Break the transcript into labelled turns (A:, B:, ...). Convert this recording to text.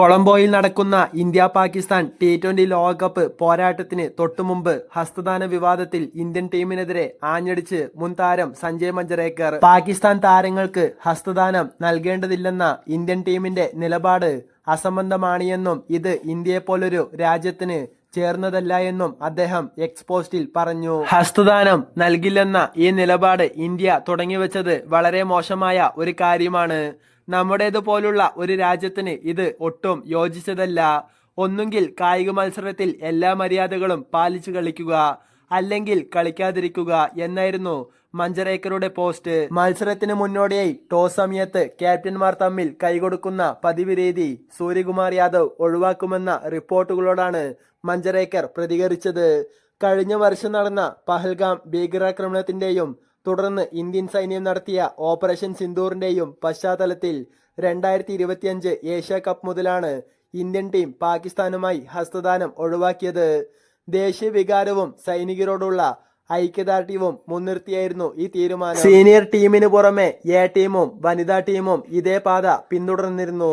A: കൊളംബോയിൽ നടക്കുന്ന India Pakistan T twenty ലോകകപ്പ് പോരാട്ടത്തിന് തൊട്ടുമുമ്പ് ഹസ്തദാന വിവാദത്തിൽ ഇന്ത്യൻ ടീമിനെതിരെ ആഞ്ഞടിച്ച് മുൻ താരം സഞ്ജയ് മഞ്ചരേക്കർ. പാകിസ്ഥാൻ താരങ്ങൾക്ക് ഹസ്തദാനം നൽകേണ്ടതില്ലെന്ന ഇന്ത്യൻ ടീമിന്റെ നിലപാട് അസംബന്ധമാണെന്നും ഇത് ഇന്ത്യയെപ്പോലൊരു രാജ്യത്തിന് ചേർന്നതല്ല എന്നും അദ്ദേഹം എക്സ്പോസ്റ്റിൽ പറഞ്ഞു. ഹസ്തദാനം നൽകില്ലെന്ന ഈ നിലപാട് ഇന്ത്യ തുടങ്ങിവെച്ചത് വളരെ മോശമായ ഒരു കാര്യമാണ്. നമ്മുടേതുപോലുള്ള ഒരു രാജ്യത്തിന് ഇത് ഒട്ടും യോജിച്ചതല്ല. ഒന്നുകിൽ കായിക മത്സരത്തിൽ എല്ലാ മര്യാദകളും പാലിച്ചു കളിക്കുക അല്ലെങ്കിൽ കളിക്കാതിരിക്കുക എന്നായിരുന്നു മഞ്ചരേക്കറുടെ പോസ്റ്റ്. മത്സരത്തിന് മുന്നോടിയായി ടോസ് സമയത്ത് ക്യാപ്റ്റന്മാർ തമ്മിൽ കൈകൊടുക്കുന്ന പതിവ് രീതി സൂര്യകുമാർ യാദവ് ഒഴിവാക്കുമെന്ന റിപ്പോർട്ടുകളോടാണ് മഞ്ചരേക്കർ പ്രതികരിച്ചത്. കഴിഞ്ഞ വർഷം നടന്ന പഹൽഗാം ഭീകരാക്രമണത്തിന്റെയും തുടർന്ന് ഇന്ത്യൻ സൈന്യം നടത്തിയ ഓപ്പറേഷൻ സിന്ദൂറിന്റെയും പശ്ചാത്തലത്തിൽ രണ്ടായിരത്തി ഇരുപത്തിയഞ്ച് ഏഷ്യ കപ്പ് മുതലാണ് ഇന്ത്യൻ ടീം പാകിസ്ഥാനുമായി ഹസ്തദാനം ഒഴിവാക്കിയത്. ദേശീയ വികാരവും സൈനികരോടുള്ള ഐക്യദാർഢ്യവും മുൻനിർത്തിയായിരുന്നു ഈ തീരുമാനം. സീനിയർ ടീമിന് പുറമെ എ ടീമും വനിതാ ടീമും ഇതേ പാത പിന്തുടർന്നിരുന്നു.